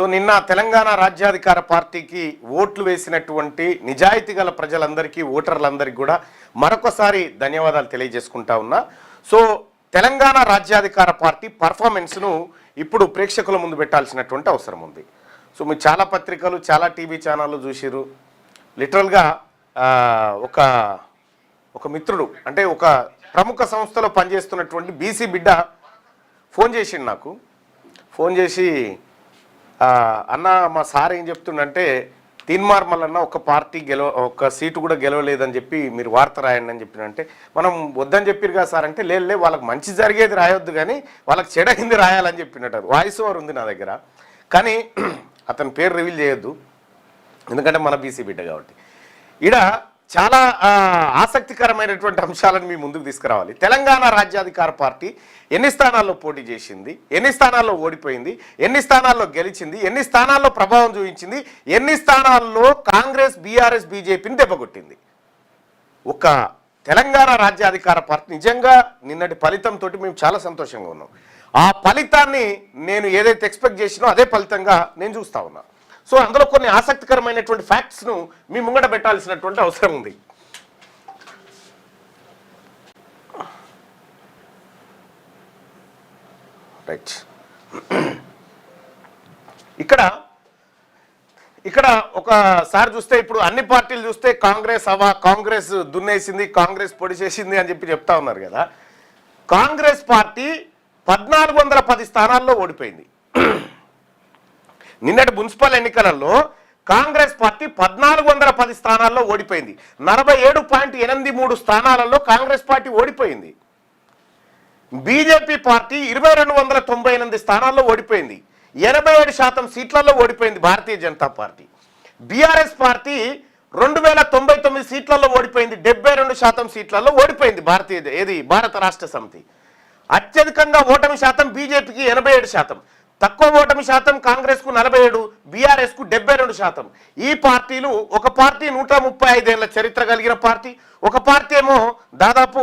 So నిన్న తెలంగాణ రాజ్యాధికార పార్టీకి ఓట్లు వేసినటువంటి నిజాయితీ గల ప్రజలందరికీ ఓటర్లందరికీ కూడా మరొకసారి ధన్యవాదాలు తెలియజేసుకుంటా ఉన్నా. సో తెలంగాణ రాజ్యాధికార పార్టీ పర్ఫార్మెన్స్ను ఇప్పుడు ప్రేక్షకుల ముందు పెట్టాల్సినటువంటి అవసరం ఉంది. సో మీరు చాలా పత్రికలు చాలా టీవీ ఛానళ్ళు చూసిరు లిటరల్గా ఒక ఒక మిత్రుడు అంటే ఒక ప్రముఖ సంస్థలో పనిచేస్తున్నటువంటి బీసీ బిడ్డ ఫోన్ చేసిండు నాకు. ఫోన్ చేసి అన్న మా సార్ ఏం చెప్తుండంటే తీన్మార్ మల్లన్న ఒక పార్టీ గెలవ ఒక సీటు కూడా గెలవలేదని చెప్పి మీరు వార్త రాయండి అని చెప్పినంటే మనం వద్దని చెప్పారు కదా సార్ అంటే లేదు వాళ్ళకి మంచి జరిగేది రాయొద్దు కానీ వాళ్ళకి చెడగింది రాయాలని చెప్పినట్టు వాయిస్ ఓవర్ ఉంది నా దగ్గర. కానీ అతని పేరు రివీల్ చేయొద్దు. ఎందుకంటే మన బీసీ బిడ్డ కాబట్టి. ఇడ చాలా ఆసక్తికరమైనటువంటి అంశాలను మీ ముందుకు తీసుకురావాలి. తెలంగాణ రాజ్యాధికార పార్టీ ఎన్ని స్థానాల్లో పోటీ చేసింది? ఎన్ని స్థానాల్లో ఓడిపోయింది? ఎన్ని స్థానాల్లో గెలిచింది? ఎన్ని స్థానాల్లో ప్రభావం చూపించింది? ఎన్ని స్థానాల్లో కాంగ్రెస్ బీఆర్ఎస్ బీజేపీని దెబ్బకొట్టింది? ఒక తెలంగాణ రాజ్యాధికార పార్టీ నిజంగా నిన్నటి ఫలితంతో మేము చాలా సంతోషంగా ఉన్నాం. ఆ ఫలితాన్ని నేను ఏదైతే ఎక్స్పెక్ట్ చేసినో అదే ఫలితంగా నేను చూస్తా ఉన్నా. సో అందులో కొన్ని ఆసక్తికరమైనటువంటి ఫ్యాక్ట్స్ను మీ ముంగట పెట్టాల్సినటువంటి అవసరం ఉంది. రైట్ ఇక్కడ ఇక్కడ ఒకసారి చూస్తే ఇప్పుడు అన్ని పార్టీలు చూస్తే కాంగ్రెస్ అవా కాంగ్రెస్ దున్నేసింది కాంగ్రెస్ పొడి చేసింది అని చెప్పి చెప్తా ఉన్నారు కదా. కాంగ్రెస్ పార్టీ పద్నాలుగు వందల పది స్థానాల్లో ఓడిపోయింది. నిన్నటి మున్సిపల్ ఎన్నికలలో కాంగ్రెస్ పార్టీ పద్నాలుగు వందల పది స్థానాల్లో ఓడిపోయింది. నలభై ఏడు పాయింట్ ఎనిమిది మూడు స్థానాలలో కాంగ్రెస్ పార్టీ ఓడిపోయింది. బీజేపీ పార్టీ ఇరవై రెండు వందల తొంభై ఎనిమిది స్థానాల్లో ఓడిపోయింది. ఎనభై ఏడు శాతం సీట్లలో ఓడిపోయింది Bharatiya Janata party. BRS party రెండు వేల తొంభై తొమ్మిది సీట్లలో ఓడిపోయింది. డెబ్బై రెండు శాతం సీట్లలో ఓడిపోయింది భారతీయ ఏది? భారత రాష్ట్ర సమితి. అత్యధికంగా ఓటమి శాతం బీజేపీకి ఎనభై ఏడు శాతం. తక్కువ ఓటమి శాతం కాంగ్రెస్కు నలభై ఏడు బీఆర్ఎస్కు డెబ్బై రెండు శాతం. ఈ పార్టీలు ఒక పార్టీ నూట ముప్పై ఐదేళ్ళ చరిత్ర కలిగిన పార్టీ. ఒక పార్టీ ఏమో దాదాపు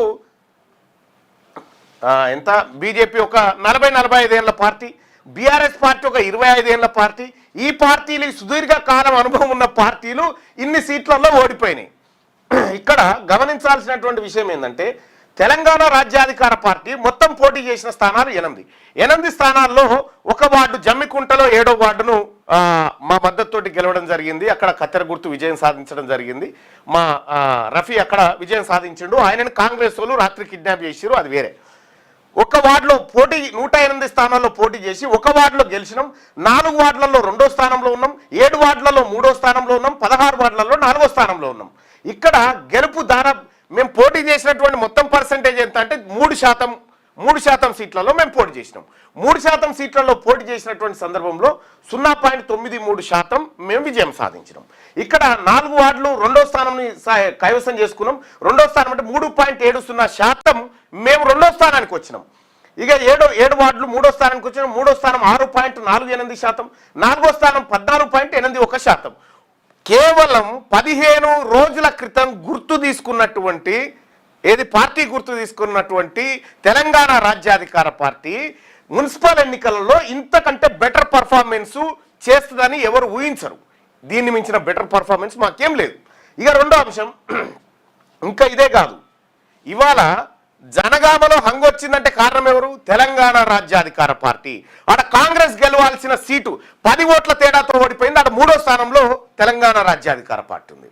ఎంత? బీజేపీ ఒక నలభై నలభై ఐదేళ్ళ పార్టీ. బీఆర్ఎస్ పార్టీ ఒక ఇరవై ఐదేళ్ళ పార్టీ. ఈ పార్టీలు సుదీర్ఘ కాలం అనుభవం ఉన్న పార్టీలు ఇన్ని సీట్లలో ఓడిపోయినాయి. ఇక్కడ గమనించాల్సినటువంటి విషయం ఏంటంటే తెలంగాణ రాజ్యాధికార పార్టీ మొత్తం పోటీ చేసిన స్థానాలు ఎనిమిది. ఎనిమిది స్థానాల్లో ఒక వార్డు జమ్మికుంటలో ఏడో వార్డును మా మద్దతుతోటి గెలవడం జరిగింది. అక్కడ కత్తెర గుర్తు విజయం సాధించడం జరిగింది. మా రఫీ అక్కడ విజయం సాధించిండు. ఆయనను కాంగ్రెస్ వాళ్ళు రాత్రి కిడ్నాప్ చేసిరు అది వేరే. ఒక వార్డులో పోటీ నూట ఎనిమిది స్థానాల్లో పోటీ చేసి ఒక వార్డులో గెలిచినాం. నాలుగు వార్డులలో రెండో స్థానంలో ఉన్నాం. ఏడు వార్డులలో మూడో స్థానంలో ఉన్నాం. పదహారు వార్డులలో నాలుగో స్థానంలో ఉన్నాం. ఇక్కడ గెలుపు దార మేము పోటీ చేసినటువంటి మొత్తం పర్సంటేజ్ ఎంత అంటే మూడు శాతం మూడు శాతం సీట్లలో మేము పోటీ చేసినాం. మూడు శాతం సీట్లలో పోటీ చేసినటువంటి సందర్భంలో సున్నా పాయింట్ తొమ్మిది మూడు శాతం మేము విజయం సాధించినాం. ఇక్కడ నాలుగు వార్డులు రెండో స్థానం కైవసం చేసుకున్నాం. రెండో స్థానం అంటే మూడు పాయింట్ ఏడు సున్నా శాతం మేము రెండో స్థానానికి వచ్చినాం. ఇక ఏడో ఏడు వార్డులు మూడో స్థానానికి వచ్చినాం. మూడో స్థానం ఆరు పాయింట్ నాలుగు ఎనిమిది శాతం. నాలుగో స్థానం పద్నాలుగు పాయింట్ ఎనిమిది ఒక శాతం. కేవలం పదిహేను రోజుల క్రితం గుర్తు తీసుకున్నటువంటి ఏది పార్టీ గుర్తు తీసుకున్నటువంటి తెలంగాణ రాజ్యాధికార పార్టీ మున్సిపల్ ఎన్నికలలో ఇంతకంటే బెటర్ పర్ఫార్మెన్స్ చేస్తుందని ఎవరు ఊహించరు. దీన్ని మించిన బెటర్ పర్ఫార్మెన్స్ మాకేం లేదు. ఇక రెండో అంశం ఇంకా ఇదే కాదు. ఇవాళ జనగామలో హంగొచ్చిందంటే కారణం ఎవరు? తెలంగాణ రాజ్యాధికార పార్టీ. అక్కడ కాంగ్రెస్ గెలవాల్సిన సీటు పది ఓట్ల తేడాతో ఓడిపోయింది. అక్కడ మూడో స్థానంలో తెలంగాణ రాజ్యాధికార పార్టీ ఉంది.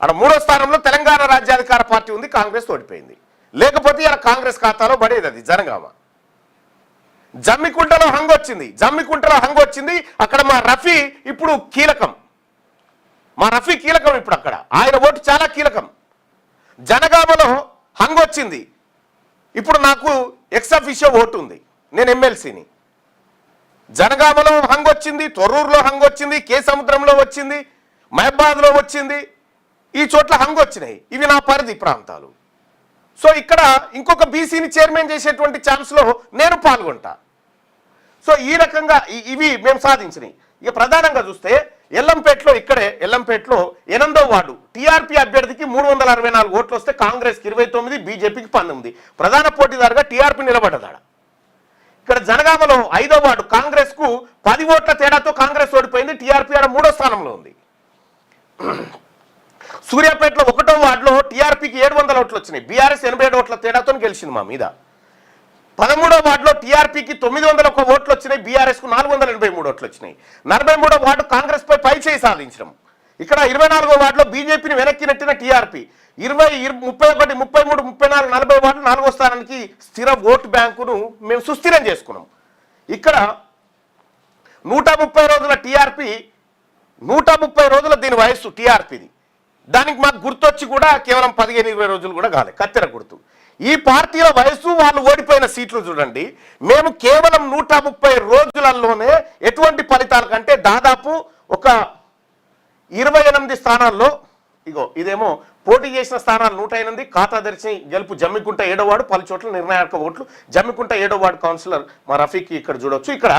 అక్కడ మూడో స్థానంలో తెలంగాణ రాజ్యాధికార పార్టీ ఉంది కాంగ్రెస్ ఓడిపోయింది. లేకపోతే అక్కడ కాంగ్రెస్ ఖాతాలో పడేది అది జనగామ. జమ్మికుంటలో హంగొచ్చింది జమ్మికుంటలో హంగొచ్చింది. అక్కడ మా రఫీ ఇప్పుడు కీలకం. మా రఫీ కీలకం ఇప్పుడు అక్కడ. ఆయన ఓటు చాలా కీలకం. జనగామలో హంగ్ వచ్చింది ఇప్పుడు నాకు ఎక్సఫిషియో ఓటు ఉంది నేను ఎమ్మెల్సీని జనగామలో హంగ్ వచ్చింది తొర్రూరులో హంగ్ వచ్చింది కే సముద్రంలో వచ్చింది మహబాద్లో వచ్చింది. ఈ చోట్ల హంగ్ వచ్చినాయి ఇవి నా పరిధి ప్రాంతాలు. సో ఇక్కడ ఇంకొక బీసీని చైర్మన్ చేసేటువంటి ఛాన్స్లో నేను పాల్గొంటా. సో ఈ రకంగా ఇవి మేము సాధించినాయి. ఇక ప్రధానంగా చూస్తే ఎల్లంపేటలో ఇక్కడే ఎల్లంపేటలో ఎనిమిదో వార్డు టీఆర్పీ అభ్యర్థికి మూడు వందల అరవై నాలుగు ఓట్లు వస్తే కాంగ్రెస్కి ఇరవై తొమ్మిది బీజేపీకి పంతొమ్మిది ప్రధాన పోటీదారుగా టీఆర్పీ నిలబడ్డదాడ. ఇక్కడ జనగామలో ఐదో వార్డు కాంగ్రెస్కు పది ఓట్ల తేడాతో కాంగ్రెస్ ఓడిపోయింది టీఆర్పీ ఆడ మూడో స్థానంలో ఉంది. సూర్యాపేటలో ఒకటో వార్డులో టీఆర్పీకి ఏడు వందల ఓట్లు వచ్చినాయి. బీఆర్ఎస్ ఎనభై ఏడు ఓట్ల తేడాతో గెలిచింది మా మీద. పదమూడో వార్డు టీఆర్పీకి తొమ్మిది వందల ఒక ఓట్లు వచ్చినాయి బీఆర్ఎస్కు నాలుగు వందల ఎనభై మూడు ఓట్లు వచ్చినాయి నలభై మూడో వార్డు కాంగ్రెస్పై పై చేయి సాధించడం. ఇక్కడ ఇరవై నాలుగో వార్డులో బీజేపీని వెనక్కి నెట్టిన టీఆర్పీ. ఇరవై ముప్పై ఒకటి ముప్పై మూడు ముప్పై నాలుగు నలభై వార్డు నాలుగో స్థానానికి స్థిర ఓటు బ్యాంకును మేము సుస్థిరం చేసుకున్నాం. ఇక్కడ నూట ముప్పై రోజుల టీఆర్పీ నూట ముప్పై రోజుల దీని వయస్సు టీఆర్పీది. దానికి మాకు గుర్తొచ్చి కూడా కేవలం పదిహేను ఇరవై రోజులు కూడా కాలే. కత్తెర గుర్తు. ఈ పార్టీల వయసు వాళ్ళు ఓడిపోయిన సీట్లు చూడండి. మేము కేవలం నూట ముప్పై రోజులలోనే ఎటువంటి ఫలితాల కంటే దాదాపు ఒక ఇరవై ఎనిమిది స్థానాల్లో ఇగో ఇదేమో పోటీ చేసిన స్థానాలు నూట ఎనిమిది ఖాతా తెరిచి గెలుపు జమ్మికుంట ఏడోవాడు పలు చోట్ల నిర్ణాయక ఓట్లు. జమ్మికుంట ఏడోవాడు కౌన్సిలర్ మా రఫీక్ ఇక్కడ చూడొచ్చు. ఇక్కడ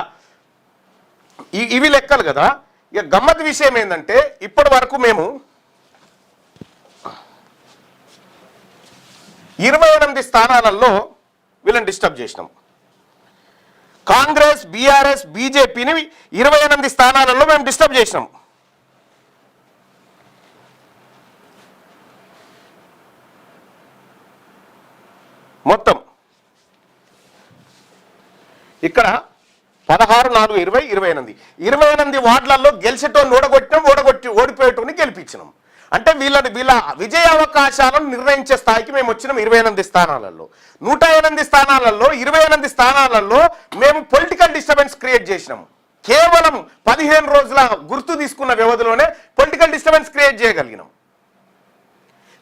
ఇవి లెక్కలు కదా. ఇక గమ్మత్ విషయం ఏంటంటే ఇప్పటి వరకు మేము ఇరవై ఎనిమిది స్థానాలలో వీళ్ళని డిస్టర్బ్ చేసినాం. కాంగ్రెస్ బీఆర్ఎస్ బీజేపీని ఇరవై ఎనిమిది స్థానాలలో మేము డిస్టర్బ్ చేసినాం. మొత్తం. ఇక్కడ పదహారు నాలుగు ఇరవై ఇరవై ఎనిమిది. ఇరవై ఎనిమిది వార్డులలో గెలిచేటోని ఓడగొట్టినాం ఓడగొట్టి ఓడిపోయేటోని గెలిపించినాం. అంటే వీళ్ళది వీళ్ళ విజయ అవకాశాలను నిర్ణయించే స్థాయికి మేము వచ్చినాం ఇరవై ఎనిమిది స్థానాలలో. నూట ఎనిమిది స్థానాలలో ఇరవై ఎనిమిది స్థానాలలో మేము పొలిటికల్ డిస్టర్బెన్స్ క్రియేట్ చేసినాం. కేవలం పదిహేను రోజుల గుర్తు తీసుకున్న వ్యవధిలోనే పొలిటికల్ డిస్టర్బెన్స్ క్రియేట్ చేయగలిగినాం.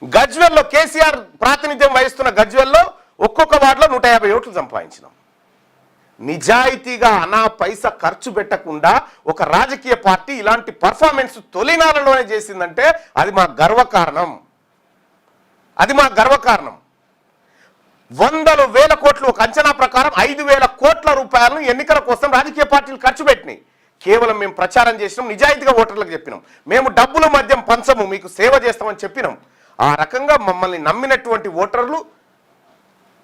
గజ్వెల్లో కేసీఆర్ ప్రాతినిధ్యం వహిస్తున్న గజ్వెల్లో ఒక్కొక్క వార్డులో నూట యాభై ఓట్లు సంపాదించినాం. నిజాయితీగా అనా పైసా ఖర్చు పెట్టకుండా ఒక రాజకీయ పార్టీ ఇలాంటి పర్ఫార్మెన్స్ తొలినాలలోనే చేసిందంటే అది మా గర్వకారణం. అది మా గర్వకారణం. వందలు వేల కోట్లు ఒక అంచనా ప్రకారం ఐదు వేల కోట్ల రూపాయలను ఎన్నికల కోసం రాజకీయ పార్టీలు ఖర్చు పెట్టినాయి. కేవలం మేము ప్రచారం చేసినాం నిజాయితీగా ఓటర్లకు చెప్పినాం. మేము డబ్బులు మద్యం పంచము మీకు సేవ చేస్తామని చెప్పినాం. ఆ రకంగా మమ్మల్ని నమ్మినటువంటి ఓటర్లు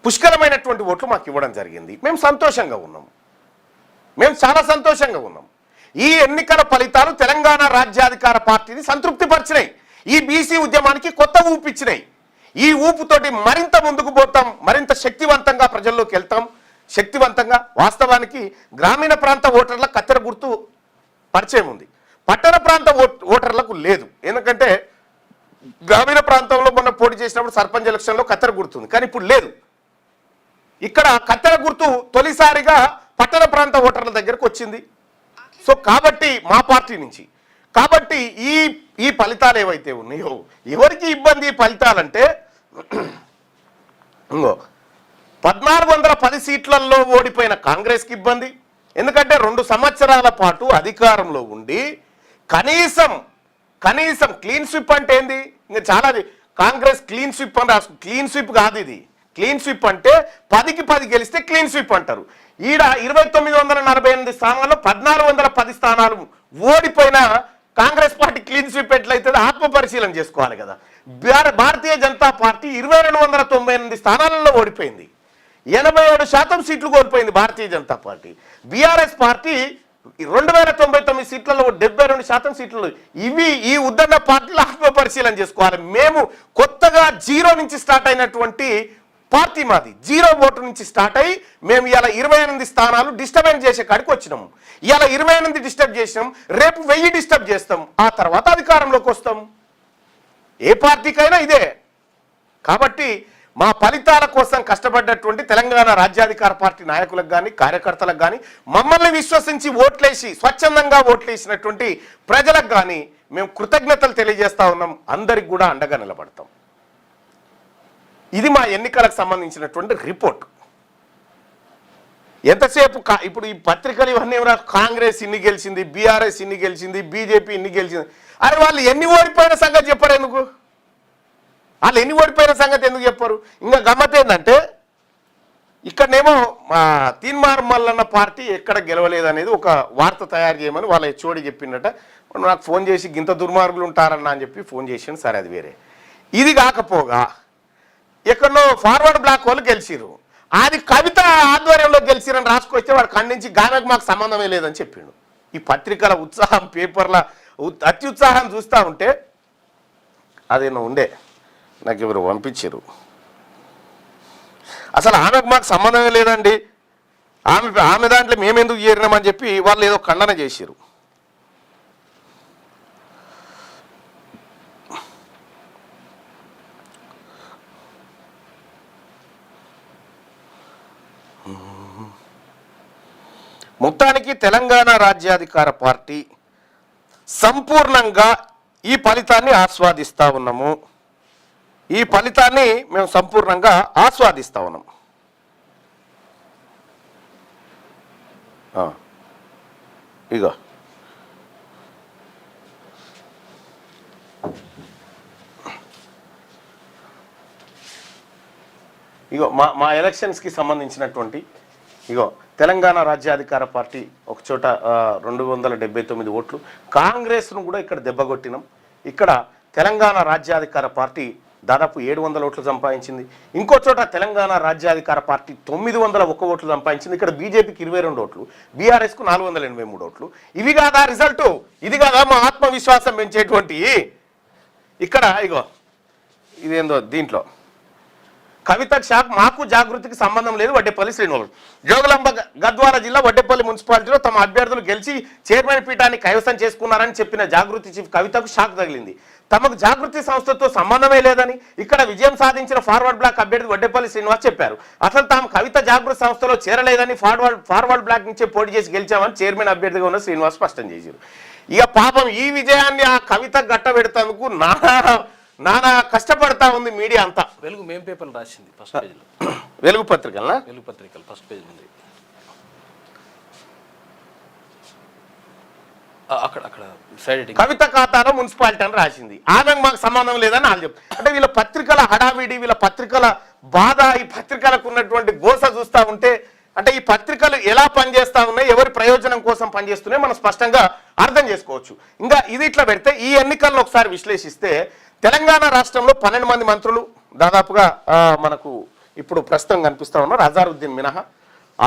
పుష్కలమైనటువంటి ఓట్లు మాకు ఇవ్వడం జరిగింది. మేము సంతోషంగా ఉన్నాం. మేము చాలా సంతోషంగా ఉన్నాం. ఈ ఎన్నికల ఫలితాలు తెలంగాణ రాజ్యాధికార పార్టీని సంతృప్తిపరిచినాయి. ఈ బీసీ ఉద్యమానికి కొత్త ఊపిచ్చినాయి. ఈ ఊపుతోటి మరింత ముందుకు పోతాం మరింత శక్తివంతంగా ప్రజల్లోకి వెళ్తాం. శక్తివంతంగా వాస్తవానికి గ్రామీణ ప్రాంత ఓటర్ల కత్తెర గుర్తు పరిచయం ఉంది. పట్టణ ప్రాంత ఓట్- ఓటర్లకు లేదు. ఎందుకంటే గ్రామీణ ప్రాంతంలో మొన్న పోటీ చేసినప్పుడు సర్పంచ్ ఎలక్షన్లో కత్తెర గుర్తుంది కానీ ఇప్పుడు లేదు. ఇక్కడ కత్తెర గుర్తు తొలిసారిగా పట్టణ ప్రాంత ఓటర్ల దగ్గరకు వచ్చింది. సో కాబట్టి మా పార్టీ నుంచి. కాబట్టి ఈ ఈ ఫలితాలు ఏవైతే ఉన్నాయో ఎవరికి ఇబ్బంది ఈ ఫలితాలంటే పద్నాలుగు వందల పది సీట్లలో ఓడిపోయిన కాంగ్రెస్కి ఇబ్బంది. ఎందుకంటే రెండు సంవత్సరాల పాటు అధికారంలో ఉండి కనీసం కనీసం క్లీన్ స్విప్ అంటే ఏంది? ఇంకా చాలా కాంగ్రెస్ క్లీన్ స్విప్ అని రాసు క్లీన్ స్విప్ కాదు ఇది. క్లీన్ స్విప్ అంటే పదికి పది గెలిస్తే క్లీన్ స్విప్ అంటారు. ఈడ ఇరవై తొమ్మిది వందల నలభై ఎనిమిది స్థానాల్లో పద్నాలుగు వందల పది స్థానాలు ఓడిపోయిన కాంగ్రెస్ పార్టీ క్లీన్ స్విప్ ఎట్లయితే ఆత్మ పరిశీలన చేసుకోవాలి కదా. భారతీయ జనతా పార్టీ ఇరవై రెండు వందల తొంభై ఎనిమిది స్థానాలలో ఓడిపోయింది. ఎనభై ఏడు శాతం సీట్లు కోల్పోయింది Bharatiya Janata party. BRS party రెండు వేల తొంభై తొమ్మిది సీట్లలో డెబ్బై రెండు శాతం సీట్లు ఇవి ఈ ఉద్దండ పార్టీలు ఆత్మ పరిశీలన చేసుకోవాలి. మేము కొత్తగా జీరో నుంచి స్టార్ట్ అయినటువంటి పార్టీ మాది. జీరో ఓటు నుంచి స్టార్ట్ అయ్యి మేము ఇలా ఇరవై ఎనిమిది స్థానాలు డిస్టర్బెన్స్ చేసే కాడికి వచ్చినాము ఇలా ఇరవై ఎనిమిది డిస్టర్బ్ చేసినాం. రేపు వెయ్యి డిస్టర్బ్ చేస్తాం. ఆ తర్వాత అధికారంలోకి వస్తాం. ఏ పార్టీకైనా ఇదే. కాబట్టి మా ఫలితాల కోసం కష్టపడ్డటువంటి తెలంగాణ రాజ్యాధికార పార్టీ నాయకులకు కానీ కార్యకర్తలకు కానీ మమ్మల్ని విశ్వసించి ఓట్లేసి స్వచ్ఛందంగా ఓట్లేసినటువంటి ప్రజలకు కానీ మేము కృతజ్ఞతలు తెలియజేస్తా ఉన్నాం. అందరికి కూడా అండగా నిలబడతాం. ఇది మా ఎన్నికలకు సంబంధించినటువంటి రిపోర్ట్. ఎంతసేపు ఇప్పుడు ఈ పత్రికలు ఇవన్నీ కాంగ్రెస్ ఇన్ని గెలిచింది బీఆర్ఎస్ ఇన్ని గెలిచింది బీజేపీ ఇన్ని గెలిచింది. అరే వాళ్ళు ఎన్ని ఓడిపోయిన సంగతి చెప్పారు ఎందుకు? వాళ్ళు ఎన్ని ఓడిపోయిన సంగతి ఎందుకు చెప్పారు? ఇంకా గమ్మత్ ఏంటంటే ఇక్కడనేమో మా తీన్మార్ మల్లన్న పార్టీ ఎక్కడ గెలవలేదనేది ఒక వార్త తయారు చేయమని వాళ్ళ హెచ్ఓడి చెప్పిండట. నాకు ఫోన్ చేసి గింత దుర్మార్గులు ఉంటారన్నా అని చెప్పి ఫోన్ చేసిండు. సరే అది వేరే. ఇది కాకపోగా ఎక్కడో ఫార్వర్డ్ బ్లాక్ వాళ్ళు గెలిచిరు అది కవిత ఆధ్వర్యంలో గెలిచిరని రాసుకొస్తే వాడు ఖండించి గామెకు మాకు సంబంధమే లేదని చెప్పిండు. ఈ పత్రికల ఉత్సాహం పేపర్ల ఉత్- అత్యుత్సాహం చూస్తూ ఉంటే అదేనో ఉండే. నాకు ఎవరు పంపించారు అసలు ఆమెకు మాకు సంబంధమే లేదండి. ఆమె ఆమె దాంట్లో మేమెందుకు చేరినామని చెప్పి వాళ్ళు ఏదో ఖండన చేశారు మొత్తానికి తెలంగాణ రాజ్యాధికార పార్టీ సంపూర్ణంగా ఈ ఫలితాన్ని ఆస్వాదిస్తా ఉన్నాము. ఈ ఫలితాన్ని మేము సంపూర్ణంగా ఆస్వాదిస్తా ఉన్నాం. ఇగో. ఇగో మా మా ఎలక్షన్స్కి సంబంధించినటువంటి ఇగో. తెలంగాణ రాజ్యాధికార పార్టీ ఒకచోట రెండు వందల డెబ్బై తొమ్మిది ఓట్లు. కాంగ్రెస్ను కూడా ఇక్కడ దెబ్బగొట్టినాం ఇక్కడ తెలంగాణ రాజ్యాధికార పార్టీ దాదాపు ఏడు వందల ఓట్లు సంపాదించింది. ఇంకో చోట తెలంగాణ రాజ్యాధికార పార్టీ తొమ్మిది వందల ఒక్క ఓట్లు సంపాదించింది. ఇక్కడ బీజేపీకి ఇరవై రెండు ఓట్లు బీఆర్ఎస్కు నాలుగు వందల ఎనభై మూడు ఓట్లు. ఇవి కాదా రిజల్ట్? ఇది కాదా మా ఆత్మవిశ్వాసం పెంచేటువంటి? ఇక్కడ ఇగో ఇదేందో దీంట్లో. కవిత షాక్ మాకు జాగృతికి సంబంధం లేదు వడ్డేపల్లి శ్రీనివాసు జోగులాంబ గద్వార గద్వాల జిల్లా వడ్డేపల్లి మున్సిపాలిటీలో తమ అభ్యర్థులు గెలిచి చైర్మన్ పీఠాన్ని కైవసం చేసుకున్నారని చెప్పిన జాగృతి చీఫ్ కవితకు షాక్ తగిలింది. తమకు జాగృతి సంస్థతో సంబంధమే లేదని ఇక్కడ విజయం సాధించిన ఫార్వర్డ్ బ్లాక్ అభ్యర్థి వడ్డేపల్లి శ్రీనివాస్ చెప్పారు. అసలు తాము కవిత జాగృతి సంస్థలో చేరలేదని ఫార్వర్డ్ ఫార్వర్డ్ బ్లాక్ నుంచే పోటీ చేసి గెలిచామని చైర్మన్ అభ్యర్థిగా ఉన్న శ్రీనివాస్ స్పష్టం చేశారు. ఇక పాపం ఈ విజయాన్ని ఆ కవిత గట్టబెడతందుకు నానా నానా కష్టపడతా ఉంది మీడియా అంతా. వెలుగు మేం పేపర్లు రాసింది ఫస్ట్ పేజీలో వెలుగు పత్రికలనా? వెలుగు పత్రికలు ఫస్ట్ పేజ్ ఉంది అక్కడ అక్కడ సైడ్ కవిత ఖాతాలో మున్సిపాలిటీ అని రాసింది. ఆమెకు మాకు సంబంధం లేదని వాళ్ళు చెప్తారు అంటే వీళ్ళ పత్రికల హడావిడి వీళ్ళ పత్రికల బాధ ఈ పత్రికలకు ఉన్నటువంటి గోస చూస్తూ ఉంటే అంటే ఈ పత్రికలు ఎలా పనిచేస్తా ఉన్నాయి ఎవరి ప్రయోజనం కోసం పనిచేస్తున్నాయి మనం స్పష్టంగా అర్థం చేసుకోవచ్చు. ఇంకా ఇది ఇట్లా పెడితే ఈ ఎన్నికలను ఒకసారి విశ్లేషిస్తే తెలంగాణ రాష్ట్రంలో పన్నెండు మంది మంత్రులు దాదాపుగా మనకు ఇప్పుడు ప్రస్తుతం కనిపిస్తా ఉన్నారు అజారుద్దీన్ మినహా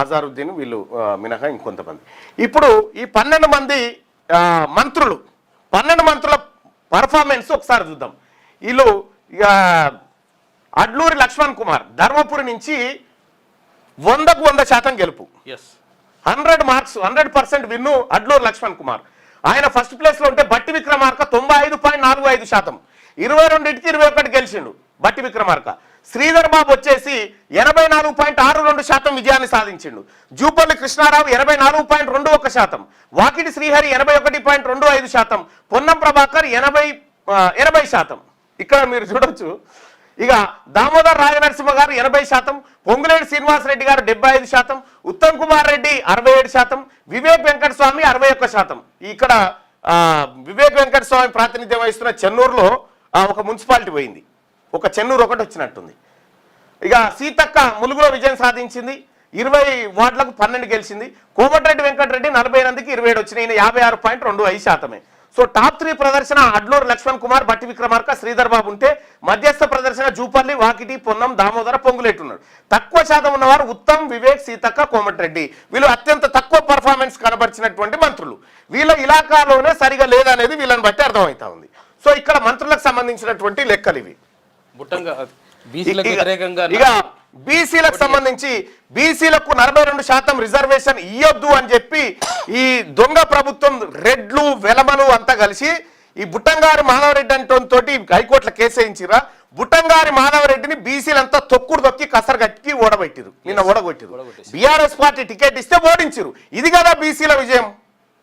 ఆజారుద్దీన్ వీళ్ళు మినహా ఇంకొంతమంది. ఇప్పుడు ఈ పన్నెండు మంది మంత్రులు పన్నెండు మంత్రుల పర్ఫార్మెన్స్ ఒకసారి చూద్దాం. వీళ్ళు ఇక అడ్లూరి లక్ష్మణ్ కుమార్ ధర్మపురి నుంచి వందకు వంద శాతం గెలుపు. Yes hundred marks hundred percent win Adluri Laxman Kumar. ఆయన ఫస్ట్ ప్లేస్లో ఉంటే బట్టి విక్రమార్క తొంభై ఐదు పాయింట్ నాలుగు ఐదు శాతం. ఇరవై రెండింటికి ఇరవై ఒకటి గెలిచిండు బట్టి విక్రమార్క. శ్రీధర్ బాబు వచ్చేసి ఎనభై నాలుగు పాయింట్ ఆరు రెండు శాతం విజయాన్ని సాధించిండు. జూపల్లి కృష్ణారావు ఎనభై నాలుగు పాయింట్ రెండు ఒక శాతం. వాకిటి శ్రీహరి ఎనభై ఒకటి పాయింట్ రెండు ఐదు శాతం. పొన్నం ప్రభాకర్ ఎనభై ఎనభై శాతం. ఇక్కడ మీరు చూడొచ్చు. ఇక దామోదర్ రాజనరసింహ గారు ఎనభై శాతం. పొంగులేటి శ్రీనివాసరెడ్డి గారు డెబ్బై ఐదు శాతం. ఉత్తమ్ కుమార్ రెడ్డి అరవై ఏడు శాతం. వివేక్ వెంకట స్వామి అరవై ఒక్క శాతం. ఇక్కడ ఆ, వివేక్ వెంకట స్వామి ప్రాతినిధ్యం వహిస్తున్న చెన్నూరులో ఒక మున్సిపాలిటీ పోయింది. ఒక చెన్నూరు ఒకటి వచ్చినట్టుంది. ఇక సీతక్క ములుగులో విజయం సాధించింది. ఇరవై వార్డులకు పన్నెండు గెలిచింది. కోమటిరెడ్డి వెంకటరెడ్డి నలభై ఎనిమిదికి ఇరవై ఏడు వచ్చినాయి. ఈయన యాభై ఆరు పాయింట్ రెండు ఐదు శాతమే. సో టాప్ త్రీ ప్రదర్శన అడ్లూరు లక్ష్మణ్ కుమార్ బట్టి విక్రమార్క శ్రీధర్ బాబు ఉంటే మధ్యస్థ ప్రదర్శన జూపల్లి వాకిటి పొన్నం దామోదర పొంగులేటి ఉన్నాడు తక్కువ శాతం ఉన్నవారు ఉత్తమ్ వివేక్ సీతక్క కోమటిరెడ్డి. వీళ్ళు అత్యంత తక్కువ పర్ఫార్మెన్స్ కనబరిచినటువంటి మంత్రులు. వీళ్ళ ఇలాకాలోనే సరిగా లేదనేది వీళ్ళని బట్టి అర్థమవుతా ఉంది. సో ఇక్కడ మంత్రులకు సంబంధించినటువంటి లెక్కలు ఇవి. ఇక- బీసీలకు సంబంధించి బీసీలకు నలభై రెండు శాతం రిజర్వేషన్ ఇయ్యొద్దు అని చెప్పి ఈ దొంగ ప్రభుత్వం రెడ్లు వెలమలు అంతా కలిసి ఈ బుట్టంగారి మాధవరెడ్డి అంటోని హైకోర్టులో కేసు వేయించిరా బుట్టంగారి మాధవరెడ్డిని బీసీలంతా తొక్కుడు తొక్కి కసరు కట్టి ఓడబెట్టిరు నిన్న ఓడగొట్టిరు. బీఆర్ఎస్ పార్టీ టికెట్ ఇస్తే ఓడించిరు ఇది కదా బీసీల విజయం.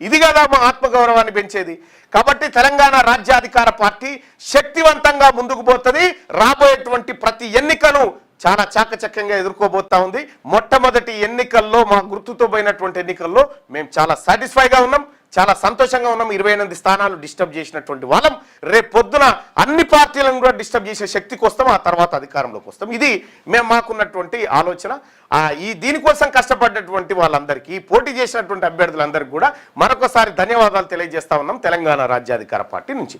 ఇది కదా మా ఆత్మగౌరవాన్ని పెంచేది. కాబట్టి తెలంగాణ రాజ్యాధికార పార్టీ శక్తివంతంగా ముందుకు పోతుంది. రాబోయేటువంటి ప్రతి ఎన్నికను చాలా చాకచక్యంగా ఎదుర్కోబోతా ఉంది. మొట్టమొదటి ఎన్నికల్లో మా గుర్తుతో పోయినటువంటి ఎన్నికల్లో మేము చాలా సాటిస్ఫైగా ఉన్నాం. చాలా సంతోషంగా ఉన్నాం. ఇరవై ఎనిమిది స్థానాలు డిస్టర్బ్ చేసినటువంటి వాళ్ళం. రేపు పొద్దున అన్ని పార్టీలను కూడా డిస్టర్బ్ చేసే శక్తికి వస్తాం. ఆ తర్వాత అధికారంలోకి వస్తాం. ఇది మేము మాకున్నటువంటి ఆలోచన. ఈ దీనికోసం కష్టపడ్డటువంటి వాళ్ళందరికీ పోటీ చేసినటువంటి అభ్యర్థులందరికీ కూడా మరొకసారి ధన్యవాదాలు తెలియజేస్తా ఉన్నాం తెలంగాణ రాజ్యాధికార పార్టీ నుంచి.